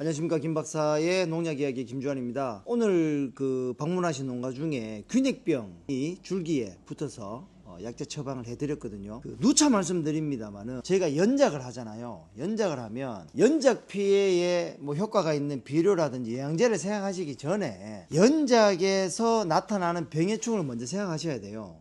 안녕하십니까 김 박사의 농약 이야기 김주환입니다. 오늘 그 방문하신 농가 중에 균핵병이 줄기에 붙어서 어, 약제 처방을 해드렸거든요. 그 누차 말씀드립니다만은 저희가 연작을 하잖아요. 연작을 하면 연작 피해에 뭐 효과가 있는 비료라든지 영양제를 생각하시기 전에 연작에서 나타나는 병해충을 먼저 생각하셔야 돼요.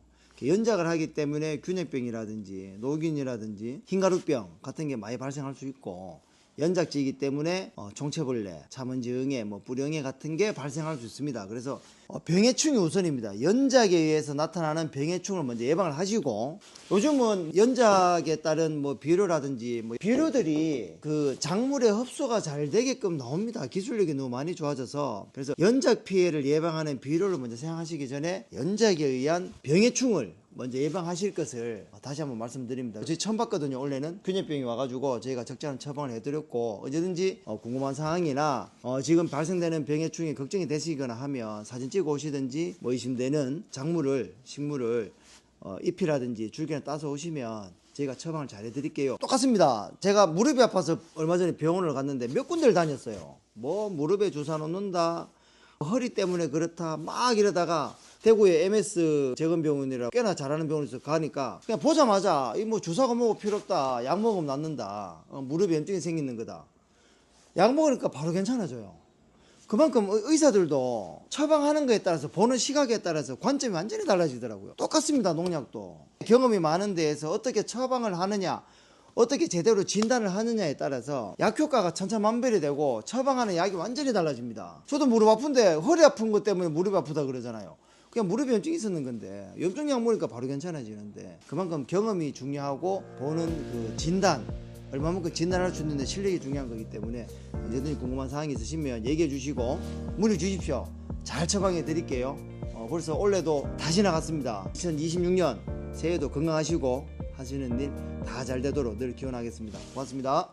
연작을 하기 때문에 균핵병이라든지 노균이라든지 흰가루병 같은 게 많이 발생할 수 있고 연작지이기 때문에 어, 종체벌레, 자먼지응애, 뭐 뿌령애 같은 게 발생할 수 있습니다. 그래서 어, 병해충이 우선입니다. 연작에 의해서 나타나는 병해충을 먼저 예방을 하시고 요즘은 연작에 따른 뭐 비료라든지 뭐 비료들이 그 작물의 흡수가 잘 되게끔 나옵니다. 기술력이 너무 많이 좋아져서 그래서 연작 피해를 예방하는 비료를 먼저 생각하시기 전에 연작에 의한 병해충을 먼저 예방하실 것을 다시 한번 말씀드립니다. 저희 처음 봤거든요. 원래는 균열병이 와가지고 저희가 적절한 처방을 해드렸고 언제든지 어, 궁금한 사항이나 어, 지금 발생되는 병해충이 걱정이 되시거나 하면 사진 찍어 오시든지 뭐 의심되는 작물을 식물을 어, 잎이라든지 줄기나 따서 오시면 저희가 처방을 잘 해드릴게요. 똑같습니다. 제가 무릎이 아파서 얼마 전에 병원을 갔는데 몇 군데를 다녔어요. 뭐 무릎에 주사 놓는다, 허리 때문에 그렇다 막 이러다가 대구에 MS 재건병원이라 꽤나 잘하는 병원에서 가니까 그냥 보자마자 이 뭐 주사가 뭐고 필요 없다 약 먹으면 낫는다 어, 무릎에 염증이 생기는 거다 약 먹으니까 바로 괜찮아져요 그만큼 의- 의사들도 처방하는 거에 따라서 보는 시각에 따라서 관점이 완전히 달라지더라고요 똑같습니다 농약도 경험이 많은 데에서 어떻게 처방을 하느냐 어떻게 제대로 진단을 하느냐에 따라서 약 효과가 천차만별이 되고 처방하는 약이 완전히 달라집니다. 저도 무릎 아픈데 허리 아픈 것 때문에 무릎이 아프다 그러잖아요. 그냥 무릎에 염증이 있었는 건데 염증 약 먹으니까 바로 괜찮아지는데 그만큼 경험이 중요하고 보는 그 진단 얼마만큼 진단할 수 있는데 실력이 중요한 거기 때문에 언제든지 궁금한 사항이 있으시면 얘기해 주시고 문의 주십시오. 잘 처방해 드릴게요. 어, 벌써 올해도 다시 나갔습니다. 2026년 새해도 건강하시고 하시는 일 다 잘 되도록 늘 기원하겠습니다. 고맙습니다.